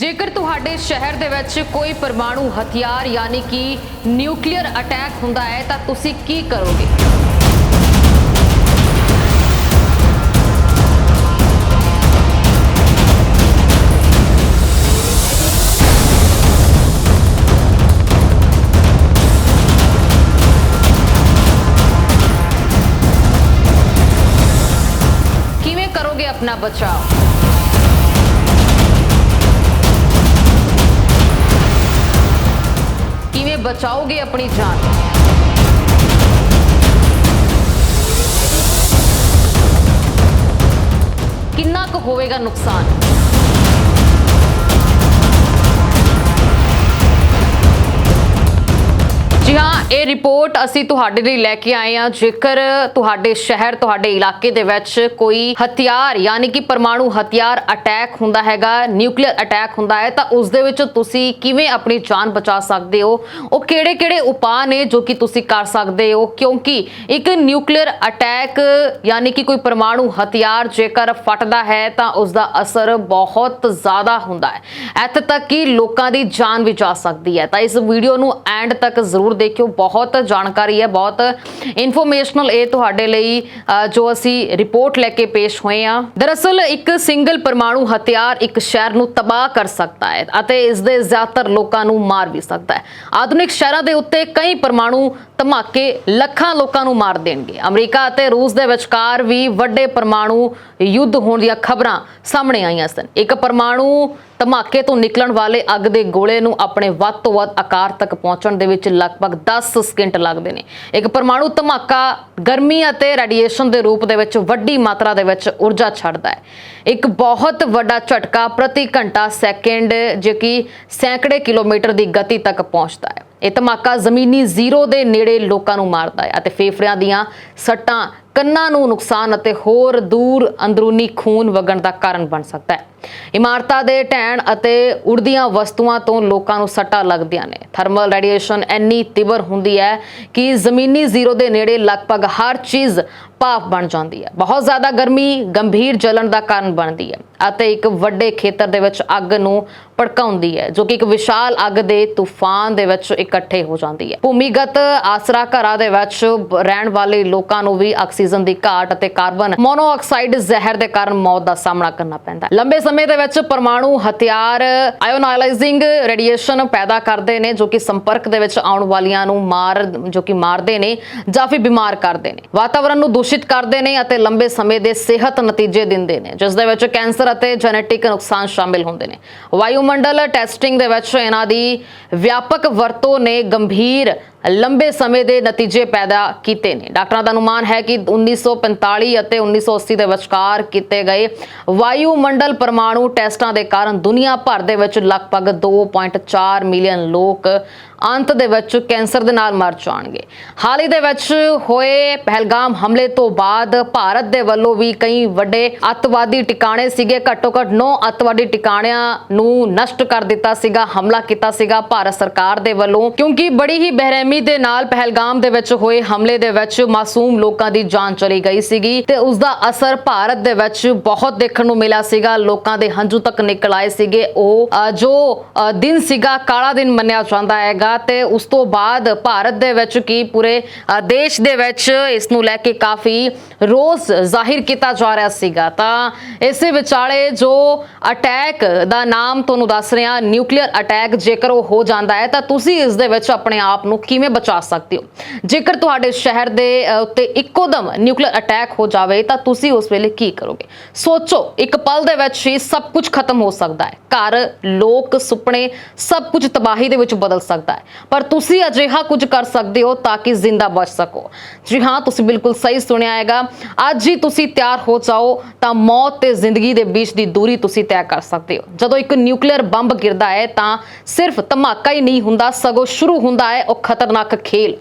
ਜੇਕਰ ਤੁਹਾਡੇ ਸ਼ਹਿਰ ਦੇ ਵਿੱਚ ਕੋਈ ਪਰਮਾਣੂ ਹਥਿਆਰ, ਯਾਨੀ ਕਿ ਨਿਊਕਲੀਅਰ ਅਟੈਕ ਹੁੰਦਾ ਹੈ, ਤਾਂ ਤੁਸੀਂ ਕੀ ਕਰੋਗੇ? ਕਿਵੇਂ ਕਰੋਗੇ ਆਪਣਾ ਬਚਾਅ? ਬਚਾਓਗੇ ਆਪਣੀ ਜਾਨ ਕਿੰਨਾ ਕੁ ਹੋਵੇਗਾ ਨੁਕਸਾਨ ਜੀ ਹਾਂ, ਇਹ ਰਿਪੋਰਟ ਅਸੀਂ ਤੁਹਾਡੇ ਲਈ ਲੈ ਕੇ ਆਏ ਹਾਂ। ਜੇਕਰ ਤੁਹਾਡੇ ਸ਼ਹਿਰ, ਤੁਹਾਡੇ ਇਲਾਕੇ ਦੇ ਵਿੱਚ ਕੋਈ ਹਥਿਆਰ, ਯਾਨੀ ਕਿ ਪਰਮਾਣੂ ਹਥਿਆਰ ਅਟੈਕ ਹੁੰਦਾ ਹੈਗਾ ਨਿਊਕਲੀਅਰ ਅਟੈਕ ਹੁੰਦਾ ਹੈ, ਤਾਂ ਉਸ ਦੇ ਵਿੱਚ ਤੁਸੀਂ ਕਿਵੇਂ ਆਪਣੀ ਜਾਨ ਬਚਾ ਸਕਦੇ ਹੋ? ਉਹ ਕਿਹੜੇ-ਕਿਹੜੇ ਉਪਾਅ ਨੇ ਜੋ ਕਿ ਤੁਸੀਂ ਕਰ ਸਕਦੇ ਹੋ? ਕਿਉਂਕਿ ਇੱਕ ਨਿਊਕਲੀਅਰ ਅਟੈਕ ਯਾਨੀ ਕਿ ਕੋਈ ਪਰਮਾਣੂ ਹਥਿਆਰ ਜੇਕਰ ਫਟਦਾ ਹੈ, ਤਾਂ ਉਸ ਦਾ ਅਸਰ ਬਹੁਤ ਜ਼ਿਆਦਾ ਹੁੰਦਾ ਹੈ। ਇੱਥੇ ਤੱਕ ਕਿ ਲੋਕਾਂ ਦੀ ਜਾਨ ਵੀ ਜਾ ਸਕਦੀ ਹੈ। ਤਾਂ ਇਸ ਵੀਡੀਓ ਨੂੰ ਐਂਡ ਤੱਕ ਜ਼ਰੂਰ ਦੇਖਿਓ ਬਹੁਤ ਜਾਣਕਾਰੀ ਹੈ ਬਹੁਤ ਇਨਫੋਰਮੇਸ਼ਨਲ ਇਹ ਤੁਹਾਡੇ ਲਈ ਅ, ਜੋ ਅਸੀਂ ਰਿਪੋਰਟ ਲੈ ਕੇ ਪੇਸ਼ ਹੋਏ ਆ ਦਰਅਸਲ ਇੱਕ ਸਿੰਗਲ ਪਰਮਾਣੂ ਹਥਿਆਰ ਇੱਕ ਸ਼ਹਿਰ ਨੂੰ ਤਬਾਹ ਕਰ ਸਕਦਾ ਹੈ ਅਤੇ ਇਸ ਦੇ ਜ਼ਿਆਦਾਤਰ ਲੋਕਾਂ ਨੂੰ ਮਾਰ ਵੀ ਸਕਦਾ ਹੈ। ਆਧੁਨਿਕ ਸ਼ਹਿਰਾਂ ਦੇ ਉੱਤੇ ਕਈ ਪਰਮਾਣੂ ਧਮਾਕੇ ਲੱਖਾਂ ਲੋਕਾਂ ਨੂੰ ਮਾਰ ਦੇਣਗੇ। ਅਮਰੀਕਾ ਅਤੇ ਰੂਸ ਦੇ ਵਿਚਕਾਰ ਵੀ ਵੱਡੇ ਪਰਮਾਣੂ ਯੁੱਧ ਹੋਣ ਦੀਆਂ ਖਬਰਾਂ ਸਾਹਮਣੇ ਆਈਆਂ ਸਨ। ਇੱਕ ਪਰਮਾਣੂ ਧਮਾਕੇ ਤੋਂ ਨਿਕਲਣ ਵਾਲੇ ਅੱਗ ਦੇ ਗੋਲੇ ਨੂੰ ਆਪਣੇ ਵੱਧ ਤੋਂ ਵੱਧ ਆਕਾਰ ਤੱਕ ਪਹੁੰਚਣ ਦੇ ਵਿੱਚ ਲਗਭਗ 10 ਸਕਿੰਟ ਲੱਗਦੇ ਨੇ। ਇੱਕ ਪਰਮਾਣੂ ਧਮਾਕਾ ਗਰਮੀ ਅਤੇ ਰੇਡੀਏਸ਼ਨ ਦੇ ਰੂਪ ਦੇ ਵਿੱਚ ਵੱਡੀ ਮਾਤਰਾ ਦੇ ਵਿੱਚ ਊਰਜਾ ਛੱਡਦਾ ਹੈ। ਇੱਕ ਬਹੁਤ ਵੱਡਾ ਝਟਕਾ ਪ੍ਰਤੀ ਘੰਟਾ ਸੈਕਿੰਡ, ਜੋ ਕਿ ਸੈਂਕੜੇ ਕਿਲੋਮੀਟਰ ਦੀ ਗਤੀ ਤੱਕ ਪਹੁੰਚਦਾ ਹੈ। ਇਹ ਧਮਾਕਾ ਜ਼ਮੀਨੀ ਜ਼ੀਰੋ ਦੇ ਨੇੜੇ ਲੋਕਾਂ ਨੂੰ ਮਾਰਦਾ ਹੈ ਅਤੇ ਫੇਫੜਿਆਂ ਦੀਆਂ ਸੱਟਾਂ ਕੰਨਾਂ ਨੂੰ ਨੁਕਸਾਨ ਅਤੇ ਹੋਰ ਦੂਰ ਅੰਦਰੂਨੀ ਖੂਨ ਵਗਣ ਦਾ ਕਾਰਨ ਬਣ ਸਕਦਾ ਹੈ। ਇਮਾਰਤਾਂ ਦੇ ਢਹਿਣ ਅਤੇ ਉੜਦੀਆਂ ਵਸਤੂਆਂ ਤੋਂ ਲੋਕਾਂ ਨੂੰ ਸੱਟਾਂ ਲੱਗਦੀਆਂ ਨੇ। ਥਰਮਲ ਰੇਡੀਏਸ਼ਨ ਇੰਨੀ ਤੀਬਰ ਹੁੰਦੀ ਹੈ ਕਿ ਜ਼ਮੀਨੀ ਜ਼ੀਰੋ ਦੇ ਨੇੜੇ ਲਗਭਗ ਹਰ ਚੀਜ਼ ਭਾਫ ਬਣ ਜਾਂਦੀ ਹੈ। ਬਹੁਤ ਜ਼ਿਆਦਾ ਗਰਮੀ ਗੰਭੀਰ ਜਲਣ ਦਾ ਕਾਰਨ ਬਣਦੀ ਹੈ ਅਤੇ ਇੱਕ ਵੱਡੇ ਖੇਤਰ ਦੇ ਵਿੱਚ ਅੱਗ ਨੂੰ ਭੜਕਾਉਂਦੀ ਹੈ, ਜੋ ਕਿ ਇੱਕ ਵਿਸ਼ਾਲ ਅੱਗ ਦੇ ਤੂਫਾਨ ਦੇ ਵਿੱਚ ਇਕੱਠੇ ਹੋ ਜਾਂਦੀ ਹੈ। ਭੂਮੀਗਤ ਆਸਰਾ ਘਰਾਂ ਦੇ ਵਿੱਚ ਰਹਿਣ ਵਾਲੇ ਲੋਕਾਂ ਨੂੰ ਵੀ ਆਕਸੀਜਨ ਦੀ ਘਾਟ ਅਤੇ ਕਾਰਬਨ ਮੋਨੋਆਕਸਾਈਡ ਜ਼ਹਿਰ ਦੇ ਕਾਰਨ ਮੌਤ ਦਾ ਸਾਹਮਣਾ ਕਰਨਾ ਪੈਂਦਾ ਹੈ। ਲੰਬੇ ਸਮੇਂ ਦੇ ਵਿੱਚ ਪਰਮਾਣੂ ਹਥਿਆਰ ਆਇਓਨਾਈਲਾਈਜ਼ਿੰਗ ਰੇਡੀਏਸ਼ਨ ਪੈਦਾ ਕਰਦੇ ਨੇ, ਜੋ ਕਿ ਸੰਪਰਕ ਦੇ ਵਿੱਚ ਆਉਣ ਵਾਲੀਆਂ ਨੂੰ ਮਾਰ, ਜੋ ਕਿ ਮਾਰਦੇ ਨੇ ਜਾਂ ਫਿਰ ਬਿਮਾਰ ਕਰਦੇ ਨੇ। ਵਾਤਾਵਰਣ ਨੂੰ ਦੂਸ਼ਿਤ ਕਰਦੇ ਨੇ ਅਤੇ ਲੰਬੇ ਸਮੇਂ ਦੇ ਸਿਹਤ ਨਤੀਜੇ ਦਿੰਦੇ ਨੇ, ਜਿਸ ਦੇ ਵਿੱਚ ਕੈਂਸਰ ਅਤੇ ਜੈਨੇਟਿਕ ਨੁਕਸਾਨ ਸ਼ਾਮਿਲ ਹੁੰਦੇ ਨੇ। ਵਾਯੂਮੰਡਲ ਟੈਸਟਿੰਗ ਦੇ ਵਿੱਚ ਇਹਨਾਂ ਦੀ ਵਿਆਪਕ ਵਰਤੋਂ ਨੇ ਗੰਭੀਰ ਲੰਬੇ ਸਮੇਂ ਦੇ ਨਤੀਜੇ ਪੈਦਾ ਕੀਤੇ ਨੇ। ਡਾਕਟਰਾਂ ਦਾ ਅਨੁਮਾਨ ਹੈ ਕਿ 1945 ਅਤੇ 1980 ਦੇ ਵਿਚਕਾਰ ਕੀਤੇ ਗਏ ਵਾਯੂਮੰਡਲ ਪਰਮਾਣੂ ਟੈਸਟਾਂ ਦੇ ਕਾਰਨ ਦੁਨੀਆ ਭਰ ਦੇ ਵਿੱਚ ਲਗਭਗ 2.4 ਮਿਲੀਅਨ ਲੋਕ ਅੰਤ ਦੇ ਵਿੱਚ ਕੈਂਸਰ ਦੇ ਨਾਲ ਮਰ ਜਾਣਗੇ। ਹਾਲ ਹੀ ਦੇ ਵਿੱਚ ਹੋਏ ਪਹਿਲਗਾਮ ਹਮਲੇ ਤੋਂ ਬਾਅਦ ਭਾਰਤ ਦੇ ਵੱਲੋਂ ਵੀ ਕਈ ਵੱਡੇ ਅੱਤਵਾਦੀ ਟਿਕਾਣੇ ਸੀਗੇ। ਘੱਟੋ ਘੱਟ 9 ਅੱਤਵਾਦੀ ਟਿਕਾਣਿਆਂ ਨੂੰ ਨਸ਼ਟ ਕਰ ਦਿੱਤਾ ਸੀਗਾ, ਹਮਲਾ ਕੀਤਾ ਸੀਗਾ ਭਾਰਤ ਸਰਕਾਰ ਦੇ ਵੱਲੋਂ। ਕਿਉਂਕਿ ਬੜੀ ਹੀ ਬਹਿਰਹਿਮੀ ਦੇ ਨਾਲ ਪਹਿਲਗਾਮ ਦੇ ਵਿੱਚ ਹੋਏ ਹਮਲੇ ਦੇ ਵਿੱਚ ਮਾਸੂਮ ਲੋਕਾਂ ਦੀ ਜਾਨ ਚਲੀ ਗਈ ਸੀਗੀ ਤੇ ਉਸ ਦਾ ਅਸਰ ਭਾਰਤ ਦੇ ਵਿੱਚ ਬਹੁਤ ਦੇਖਣ ਨੂੰ ਮਿਲਿਆ ਸੀਗਾ। ਲੋਕਾਂ ਦੇ ਹੰਝੂ ਤੱਕ ਨਿਕਲ ਆਏ ਸੀਗੇ। ਉਹ ਜੋ ਦਿਨ ਸੀਗਾ, ਕਾਲਾ ਦਿਨ ਮੰਨਿਆ ਜਾਂਦਾ ਹੈਗਾ। ਤੇ ਉਸ ਤੋਂ ਬਾਅਦ ਭਾਰਤ ਦੇ ਵਿੱਚ ਕੀ ਪੂਰੇ ਦੇਸ਼ ਦੇ ਵਿੱਚ ਇਸ ਨੂੰ ਲੈ ਕੇ ਕਾਫੀ ਰੋਸ ਜ਼ਾਹਿਰ ਕੀਤਾ ਜਾ ਰਿਹਾ ਸੀਗਾ। ਤਾਂ ਇਸੇ ਵਿਚਾਲੇ ਜੋ ਅਟੈਕ ਦਾ ਨਾਮ ਤੁਹਾਨੂੰ ਦੱਸ ਰਿਹਾ ਨਿਊਕਲੀਅਰ ਅਟੈਕ ਜੇਕਰ ਉਹ ਹੋ ਜਾਂਦਾ ਹੈ ਤਾਂ ਤੁਸੀਂ ਇਸ ਦੇ ਵਿੱਚ ਆਪਣੇ ਆਪ ਨੂੰ ਕਿਵੇਂ ਬਚਾ ਸਕਦੇ ਹੋ? ਜੇਕਰ ਤੁਹਾਡੇ ਸ਼ਹਿਰ ਦੇ ਅ, ਉੱਤੇ ਇੱਕੋਦਮ ਨਿਊਕਲੀਅਰ ਅਟੈਕ ਹੋ ਜਾਵੇ ਤਾਂ ਤੁਸੀਂ ਉਸ ਵੇਲੇ ਕੀ ਕਰੋਗੇ? ਸੋਚੋ ਇੱਕ ਪਲ ਦੇ ਵਿੱਚ ਹੀ ਸਭ ਕੁਝ ਖਤਮ ਹੋ ਸਕਦਾ ਹੈ। ਘਰ ਲੋਕ ਸੁਪਨੇ ਸਭ ਕੁਝ ਤਬਾਹੀ ਦੇ ਵਿੱਚ ਬਦਲ ਸਕਦਾ ਹੈ। ਪਰ ਤੁਸੀਂ ਅਜਿਹਾ ਕੁਝ ਕਰ ਸਕਦੇ ਹੋ ਤਾਂ ਕਿ ਜ਼ਿੰਦਾ ਬਚ ਸਕੋ। ਜੀ ਹਾਂ, ਤੁਸੀਂ ਬਿਲਕੁਲ ਸਹੀ ਸੁਣਿਆ ਹੈਗਾ। ਅੱਜ ਹੀ ਤੁਸੀਂ ਤਿਆਰ ਹੋ ਜਾਓ ਤਾਂ ਮੌਤ ਤੇ ਜ਼ਿੰਦਗੀ ਦੇ ਵਿੱਚ ਦੀ ਦੂਰੀ ਤੁਸੀਂ ਤੈਅ ਕਰ ਸਕਦੇ ਹੋ। ਜਦੋਂ ਇੱਕ ਨਿਊਕਲੀਅਰ ਬੰਬ ਗਿਰਦਾ ਹੈ ਤਾਂ ਸਿਰਫ ਧਮਾਕਾ ਹੀ ਨਹੀਂ ਹੁੰਦਾ, ਸਗੋਂ ਸ਼ੁਰੂ ਹੁੰਦਾ ਹੈ ਉਹ ਖਤਰਨਾਕ ਖੇਲ।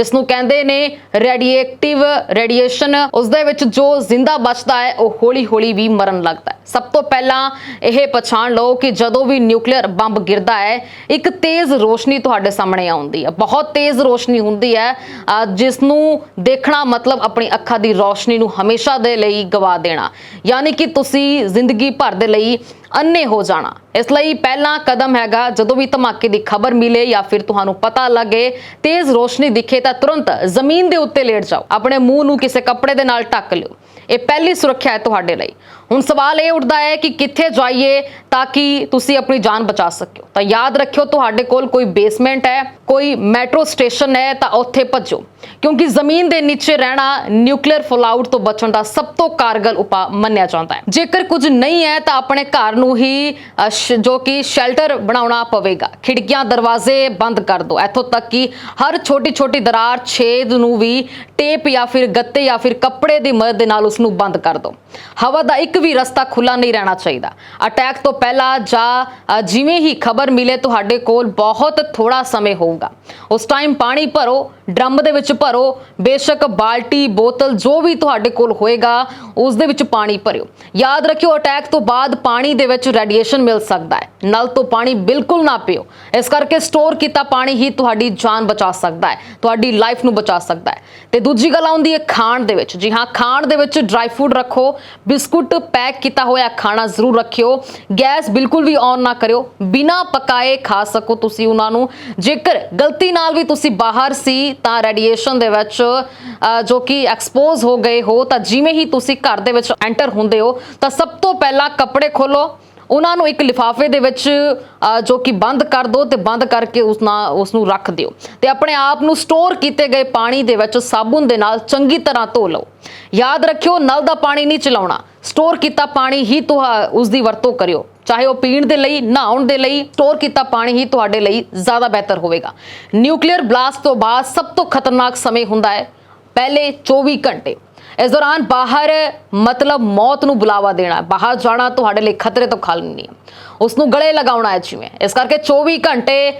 ਜਿਸ ਨੂੰ ਕਹਿੰਦੇ ਨੇ ਰੇਡੀਏਟਿਵ ਰੇਡੀਏਸ਼ਨ ਉਸ ਦੇ ਵਿੱਚ ਜੋ ਜ਼ਿੰਦਾ ਬਚਦਾ ਹੈ, ਉਹ ਹੌਲੀ-ਹੌਲੀ ਵੀ ਮਰਨ ਲੱਗਦਾ ਹੈ। ਸਭ ਤੋਂ ਪਹਿਲਾਂ ਇਹ ਪਛਾਣ ਲਓ ਕਿ ਜਦੋਂ ਵੀ ਨਿਊਕਲੀਅਰ ਬੰਬ ਗਿਰਦਾ ਹੈ, ਇੱਕ ਤੇਜ਼ ਰੋਸ਼ਨੀ ਤੁਹਾਡੇ ਸਾਹਮਣੇ ਆਉਂਦੀ ਹੈ। ਬਹੁਤ ਤੇਜ਼ ਰੋਸ਼ਨੀ ਹੁੰਦੀ ਹੈ। ਅਹ ਜਿਸ ਨੂੰ ਦੇਖਣਾ ਮਤਲਬ ਆਪਣੀ ਅੱਖਾਂ ਦੀ ਰੋਸ਼ਨੀ ਨੂੰ ਹਮੇਸ਼ਾ ਦੇ ਲਈ ਗਵਾ ਦੇਣਾ। ਯਾਨੀ ਕਿ ਤੁਸੀਂ ਜ਼ਿੰਦਗੀ ਭਰ ਦੇ ਲਈ ਅੰਨੇ ਹੋ ਜਾਣਾ। ਇਸ ਲਈ ਪਹਿਲਾ ਕਦਮ ਹੈਗਾ, ਜਦੋਂ ਵੀ ਧਮਾਕੇ ਦੀ ਖਬਰ ਮਿਲੇ ਜਾਂ ਫਿਰ ਤੁਹਾਨੂੰ ਪਤਾ ਲੱਗੇ, ਤੇਜ਼ ਰੋਸ਼ਨੀ ਦਿਖੇ ਤਾਂ ਤੁਰੰਤ ਜ਼ਮੀਨ ਦੇ ਉੱਤੇ ਲੇਟ ਜਾਓ। ਆਪਣੇ ਮੂੰਹ ਨੂੰ ਕਿਸੇ ਕੱਪੜੇ ਦੇ ਨਾਲ ਢੱਕ ਲਿਓ। ਇਹ ਪਹਿਲੀ ਸੁਰੱਖਿਆ ਹੈ ਤੁਹਾਡੇ ਲਈ। ਹੁਣ ਸਵਾਲ ਇਹ ਉੱਠਦਾ ਹੈ ਕਿ ਕਿੱਥੇ ਜਾਈਏ ਤਾਂ ਕਿ ਤੁਸੀਂ ਆਪਣੀ ਜਾਨ ਬਚਾ ਸਕੋ ਤਾਂ ਯਾਦ ਰੱਖਿਓ, ਤੁਹਾਡੇ ਕੋਲ ਕੋਈ ਬੇਸਮੈਂਟ ਹੈ, ਕੋਈ ਮੈਟਰੋ ਸਟੇਸ਼ਨ ਹੈ, ਤਾਂ ਉੱਥੇ ਭੱਜੋ। ਕਿਉਂਕਿ ਜ਼ਮੀਨ ਦੇ ਨੀਚੇ ਰਹਿਣਾ ਨਿਊਕਲੀਅਰ ਫਲਾਊਟ ਤੋਂ ਬਚਣ ਦਾ ਸਭ ਤੋਂ ਕਾਰਗਰ ਉਪਾਅ ਮੰਨਿਆ ਜਾਂਦਾ ਹੈ। ਜੇਕਰ ਕੁਝ ਨਹੀਂ ਹੈ, ਤਾਂ ਆਪਣੇ ਘਰ ਨੂੰ ਹੀ ਸ਼- ਜੋ ਕਿ ਸ਼ੈਲਟਰ ਬਣਾਉਣਾ ਪਵੇਗਾ। ਖਿੜਕੀਆਂ, ਦਰਵਾਜ਼ੇ ਬੰਦ ਕਰ ਦਿਓ। ਇੱਥੋਂ ਤੱਕ ਕਿ ਹਰ ਛੋਟੀ ਛੋਟੀ ਦਰਾਰ ਛੇਦ ਨੂੰ ਵੀ ਟੇਪ ਜਾਂ ਫਿਰ ਗੱਤੇ ਜਾਂ ਫਿਰ ਕੱਪੜੇ ਦੀ ਮਦਦ ਦੇ ਨਾਲ ਉਸ ਨੂੰ ਬੰਦ ਕਰ ਦਿਓ। ਹਵਾ ਦਾ ਇੱਕ ਵੀ ਰਸਤਾ ਖੁੱਲਾ ਨਹੀਂ ਰਹਿਣਾ ਚਾਹੀਦਾ। ਅਟੈਕ ਤੋਂ ਪਹਿਲਾਂ ਜਾਂ ਜਿਵੇਂ ਹੀ ਖਬਰ ਮਿਲੇ, ਤੁਹਾਡੇ ਕੋਲ ਬਹੁਤ ਥੋੜਾ ਸਮੇਂ ਹੋਊਗਾ। ਉਸ ਟਾਈਮ ਪਾਣੀ ਭਰੋ, ਡਰਮ ਦੇ ਵਿੱਚ ਭਰੋ, ਬੇਸ਼ੱਕ ਬਾਲਟੀ, ਬੋਤਲ, ਜੋ ਵੀ ਤੁਹਾਡੇ ਕੋਲ ਹੋਏਗਾ ਉਸ ਦੇ ਵਿੱਚ ਪਾਣੀ ਭਰਿਓ। ਯਾਦ ਰੱਖਿਓ ਅਟੈਕ ਤੋਂ ਬਾਅਦ ਪਾਣੀ ਦੇ ਵਿੱਚ ਰੇਡੀਏਸ਼ਨ ਮਿਲ ਸਕਦਾ ਹੈ। ਨਲ ਤੋਂ ਪਾਣੀ ਬਿਲਕੁਲ ਨਾ ਪੀਓ। ਇਸ ਕਰਕੇ ਸਟੋਰ ਕੀਤਾ ਪਾਣੀ ਹੀ ਤੁਹਾਡੀ ਜਾਨ ਬਚਾ ਸਕਦਾ ਹੈ। ਤੁਹਾਡੀ ਲਾਈਫ ਨੂੰ ਬਚਾ ਸਕਦਾ ਹੈ। ਤੇ ਦੂਜੀ ਗੱਲ ਆਉਂਦੀ ਹੈ ਖਾਣ ਦੇ ਵਿੱਚ। ਜੀ ਹਾਂ, ਖਾਣ ਦੇ ਵਿੱਚ ਡਰਾਈ ਫੂਡ ਰੱਖੋ। ਬਿਸਕੁਟ ਪੈਕ ਕੀਤਾ ਹੋਇਆ ਖਾਣਾ ਜ਼ਰੂਰ ਰੱਖਿਓ। ਗੈਸ ਬਿਲਕੁਲ ਵੀ ਔਨ ਨਾ ਕਰਿਓ। ਬਿਨਾ ਪਕਾਏ ਖਾ ਸਕੋ ਤੁਸੀਂ ਉਹਨਾਂ ਨੂੰ। ਜੇਕਰ ਗਲਤੀ ਨਾਲ ਵੀ ਤੁਸੀਂ ਬਾਹਰ ਸੀ, ਤਾਂ ਰੇਡੀਏਸ਼ਨ ਦੇ ਵਿੱਚ ਜੋ ਕਿ ਐਕਸਪੋਜ਼ ਹੋ ਗਏ ਹੋ, ਤਾਂ ਜਿਵੇਂ ਹੀ ਤੁਸੀਂ ਘਰ ਦੇ ਵਿੱਚ ਐਂਟਰ ਹੁੰਦੇ ਹੋ, ਤਾਂ ਸਭ ਤੋਂ ਪਹਿਲਾਂ ਕੱਪੜੇ ਖੋਲੋ। ਉਹਨਾਂ ਨੂੰ ਇੱਕ ਲਿਫਾਫੇ ਦੇ ਵਿੱਚ ਜੋ ਕਿ ਬੰਦ ਕਰ ਦਿਓ ਤੇ ਬੰਦ ਕਰਕੇ ਉਸ ਨਾਲ ਉਸ ਨੂੰ ਰੱਖ ਦਿਓ। ਤੇ ਆਪਣੇ ਆਪ ਨੂੰ ਸਟੋਰ ਕੀਤੇ ਗਏ ਪਾਣੀ ਦੇ ਵਿੱਚ ਸਾਬੁਨ ਦੇ ਨਾਲ ਚੰਗੀ ਤਰ੍ਹਾਂ ਧੋ ਲਓ। ਯਾਦ ਰੱਖਿਓ, ਨਲ ਦਾ ਪਾਣੀ ਨਹੀਂ ਚਲਾਉਣਾ। ਸਟੋਰ ਕੀਤਾ ਪਾਣੀ ਹੀ ਤੁਹਾ, ਉਸ ਦੀ ਵਰਤੋਂ ਕਰਿਓ। ਚਾਹੇ ਉਹ ਪੀਣ ਦੇ ਲਈ, ਨਹਾਉਣ ਦੇ ਲਈ ਸਟੋਰ ਕੀਤਾ ਪਾਣੀ ਹੀ ਤੁਹਾਡੇ ਲਈ ਜ਼ਿਆਦਾ ਬਿਹਤਰ ਹੋਵੇਗਾ। ਨਿਊਕਲੀਅਰ ਬਲਾਸਟ ਤੋਂ ਬਾਅਦ ਸਭ ਤੋਂ ਖਤਰਨਾਕ ਸਮੇਂ ਹੁੰਦਾ ਹੈ, ਪਹਿਲੇ 24 ਘੰਟੇ। ਇਸ ਦੌਰਾਨ ਬਾਹਰ ਮਤਲਬ ਮੌਤ ਨੂੰ ਬੁਲਾਵਾ ਦੇਣਾ, ਬਾਹਰ ਜਾਣਾ ਤੁਹਾਡੇ ਲਈ ਖਤਰੇ ਤੋਂ ਖਾਲੀ ਨਹੀਂ। ਹੈ ਉਸ ਨੂੰ ਗਲੇ ਲਗਾਉਣਾ ਹੈ ਜਿਵੇਂ। ਇਸ ਕਰਕੇ 24 ਘੰਟੇ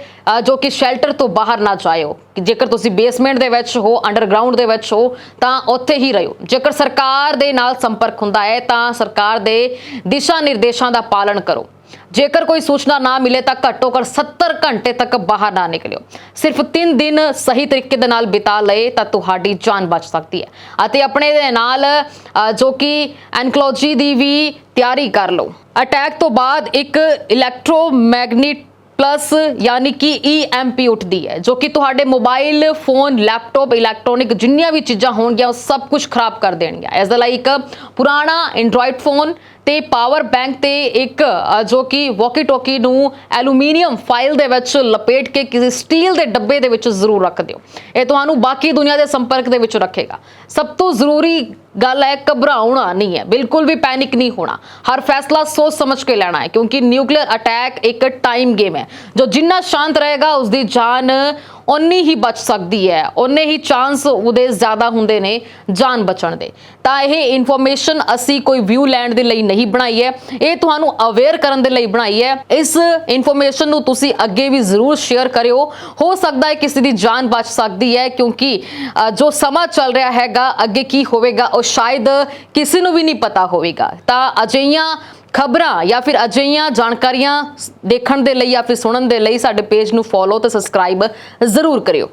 ਜੋ ਕਿ ਸ਼ੈਲਟਰ ਤੋਂ ਬਾਹਰ ਨਾ ਜਾਇਓ। ਕਿ ਜੇਕਰ ਤੁਸੀਂ ਬੇਸਮੈਂਟ ਦੇ ਵਿੱਚ ਹੋ, ਅੰਡਰਗਰਾਉਂਡ ਦੇ ਵਿੱਚ ਹੋ, ਤਾਂ ਉੱਥੇ ਹੀ ਰਹੋ। ਜੇਕਰ ਸਰਕਾਰ ਦੇ ਨਾਲ ਸੰਪਰਕ ਹੁੰਦਾ ਹੈ, ਤਾਂ ਸਰਕਾਰ ਦੇ ਦਿਸ਼ਾ ਨਿਰਦੇਸ਼ਾਂ ਦਾ ਪਾਲਣ ਕਰੋ। ਜੇਕਰ ਕੋਈ ਸੂਚਨਾ ਨਾ ਮਿਲੇ ਤਾਂ ਘੱਟੋ ਘੱਟ 70 ਘੰਟੇ ਤੱਕ ਬਾਹਰ ਨਾ ਨਿਕਲਿਓ। ਸਿਰਫ 3 ਦਿਨ ਸਹੀ ਤਰੀਕੇ ਦੇ ਨਾਲ ਬਿਤਾ ਲਏ ਤਾਂ ਤੁਹਾਡੀ ਜਾਨ ਬਚ ਸਕਦੀ ਹੈ। ਅਤੇ ਆਪਣੇ ਦੇ ਨਾਲ ਜੋ ਕਿ ਐਨਕਲੋਜੀ ਦੀ ਵੀ ਤਿਆਰੀ ਕਰ ਲਓ। ਅਟੈਕ ਤੋਂ ਬਾਅਦ ਇੱਕ ਇਲੈਕਟ੍ਰੋਮੈਗਨੇਟ ਪਲੱਸ ਯਾਨੀ ਕਿ EMP ਉੱਠਦੀ ਹੈ, ਜੋ ਕਿ ਤੁਹਾਡੇ ਮੋਬਾਈਲ, ਫੋਨ, ਲੈਪਟਾਪ, ਇਲੈਕਟ੍ਰੋਨਿਕ ਜਿੰਨੀਆਂ ਵੀ ਚੀਜ਼ਾਂ ਹੋਣਗੀਆਂ, ਉਹ ਸਭ ਕੁਝ ਖਰਾਬ ਕਰ ਦੇਣਗੀਆਂ। ਇਸ ਦੇ ਲਈ ਇੱਕ ਪੁਰਾਣਾ ਐਂਡਰੋਇਡ ਫੋਨ ਤੇ ਪਾਵਰ ਬੈਂਕ ਤੇ ਇੱਕ ਜੋ ਕਿ ਵਾਕੀ ਟੋਕੀ ਨੂੰ ਐਲੂਮੀਨੀਅਮ ਫਾਈਲ ਦੇ ਵਿੱਚ ਲਪੇਟ ਕੇ ਕਿਸੇ ਸਟੀਲ ਦੇ ਡੱਬੇ ਦੇ ਵਿੱਚ ਜ਼ਰੂਰ ਰੱਖ ਦਿਓ। ਇਹ ਤੁਹਾਨੂੰ ਬਾਕੀ ਦੁਨੀਆ ਦੇ ਸੰਪਰਕ ਦੇ ਵਿੱਚ ਰੱਖੇਗਾ। ਸਭ ਤੋਂ ਜ਼ਰੂਰੀ ਗੱਲ ਹੈ, ਘਬਰਾਉਣਾ ਨਹੀਂ ਹੈ। ਬਿਲਕੁਲ ਵੀ ਪੈਨਿਕ ਨਹੀਂ ਹੋਣਾ। ਹਰ ਫੈਸਲਾ ਸੋਚ ਸਮਝ ਕੇ ਲੈਣਾ ਹੈ, ਕਿਉਂਕਿ ਨਿਊਕਲੀਅਰ ਅਟੈਕ ਇੱਕ ਟਾਈਮ ਗੇਮ ਹੈ। ਜੋ ਜਿੰਨਾ ਸ਼ਾਂਤ ਰਹੇਗਾ ਉਸ ਦੀ ਜਾਨ ਓਨੀ ਹੀ ਬਚ ਸਕਦੀ ਹੈ। ਓਨੇ ਹੀ ਚਾਂਸ ਉਹਦੇ ਜ਼ਿਆਦਾ ਹੁੰਦੇ ਨੇ ਜਾਨ ਬਚਣ ਦੇ। ਤਾਂ ਇਹ ਇਨਫੋਰਮੇਸ਼ਨ ਅਸੀਂ ਕੋਈ ਵਿਊ ਲੈਣ ਦੇ ਲਈ ਨਹੀਂ ਬਣਾਈ ਹੈ। ਇਹ ਤੁਹਾਨੂੰ ਅਵੇਅਰ ਕਰਨ ਦੇ ਲਈ ਬਣਾਈ ਹੈ। ਇਸ ਇਨਫੋਰਮੇਸ਼ਨ ਨੂੰ ਤੁਸੀਂ ਅੱਗੇ ਵੀ ਜ਼ਰੂਰ ਸ਼ੇਅਰ ਕਰਿਓ। ਹੋ ਸਕਦਾ ਹੈ ਕਿਸੇ ਦੀ ਜਾਨ ਬਚ ਸਕਦੀ ਹੈ ਕਿਉਂਕਿ ਜੋ ਸਮਾਂ ਚੱਲ ਰਿਹਾ ਹੈਗਾ, ਅੱਗੇ ਕੀ ਹੋਵੇਗਾ, ਉਹ ਸ਼ਾਇਦ ਕਿਸੇ ਨੂੰ ਵੀ ਨਹੀਂ ਪਤਾ ਹੋਵੇਗਾ। ਤਾਂ ਅਜਿਹੀਆਂ ਖਬਰਾਂ ਜਾਂ ਫਿਰ ਅਜਿਹੀਆਂ ਜਾਣਕਾਰੀਆਂ ਦੇਖਣ ਦੇ ਲਈ ਜਾਂ ਫਿਰ ਸੁਣਨ ਦੇ ਲਈ ਸਾਡੇ ਪੇਜ ਨੂੰ ਫੋਲੋ ਤੇ ਸਬਸਕ੍ਰਾਈਬ ਜ਼ਰੂਰ ਕਰਿਓ।